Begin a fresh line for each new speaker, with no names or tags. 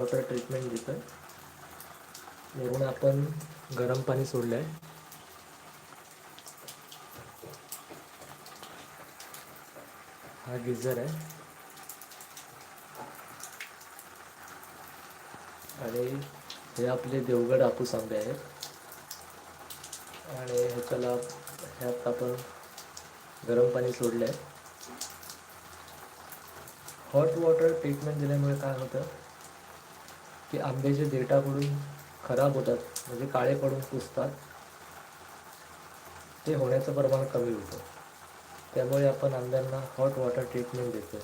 Water treatment देतो आहे वरून आपण गरम पाणी सोडलं आहे हा गिझर आहे. आणि हे आपले देवगड हापूस आंबे आहेत. आणि ह्याच्याला ह्यात आपण गरम पाणी सोडलं आहे हॉट वॉटर ट्रीटमेंट दिल्यामुळे काय होतं? की आंब्याच्या देठाकडून खराब होतात म्हणजे काळे पडून कुसतात ते होण्याचं प्रमाण कमी होतं. त्यामुळे आपण आंब्यांना हॉट वॉटर ट्रीटमेंट देतो